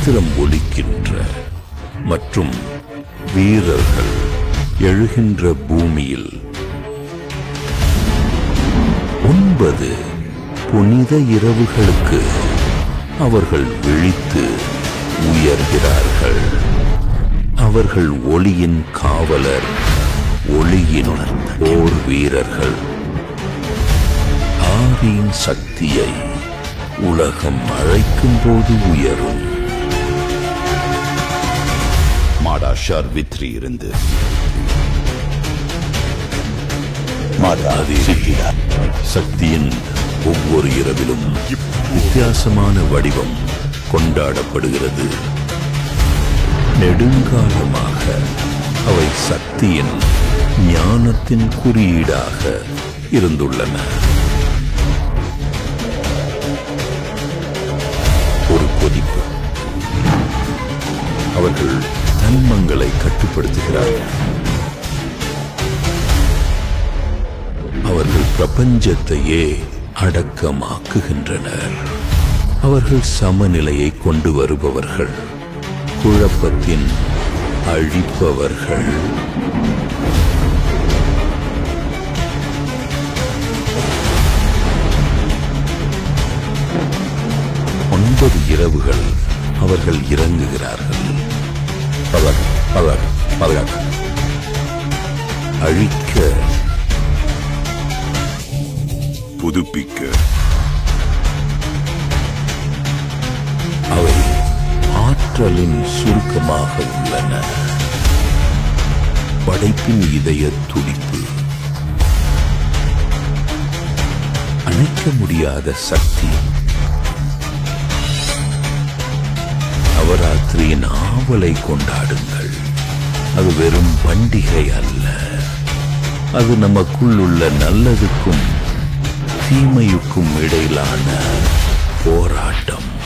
நட்சத்திரம் ஒலிக்கின்ற மற்றும் வீரர்கள் எழுகின்ற பூமியில் ஒன்பது புனித இரவுகளுக்கு அவர்கள் விழித்து உயர்கிறார்கள். அவர்கள் ஒளியின் காவலர் ஒளியின் போர் வீரர்கள். ஆரியின் சக்தியை உலகம் அழைக்கும் போது உயரும். ஆஷார் வித்ரி இருந்து. சக்தியின் ஒவ்வொரு இரவிலும் வித்தியாசமான வடிவம் கொண்டாடப்படுகிறது. நெடுங்காலமாக அவை சக்தியின் ஞானத்தின் குறியீடாக இருந்துள்ளன. ஒரு கொதிப்பு. அவர்கள் தன்மங்களை கட்டுப்படுத்துகிறார்கள் அவர்கள் பிரபஞ்சத்தையே அடக்கமாக்குகின்றனர். அவர்கள் சமநிலையை கொண்டு வருபவர்கள் குழப்பத்தின் அழிப்பவர்கள். ஒன்பது இரவுகள் அவர்கள் இறங்குகிறார்கள். பாதுகாக்க பாதுகாக்க அழிக்க புதுப்பிக்க அவை ஆற்றலின் சுருக்கமாக உள்ளன. படைப்பின் இதய துடிப்பு. அணைக்க முடியாத சக்தி. நவராத்திரியின் ஆவலை கொண்டாடுங்கள். அது வெறும் பண்டிகை அல்ல. அது நமக்குள் உள்ள நல்லதுக்கும் தீமையுக்கும் இடையிலான போராட்டம்.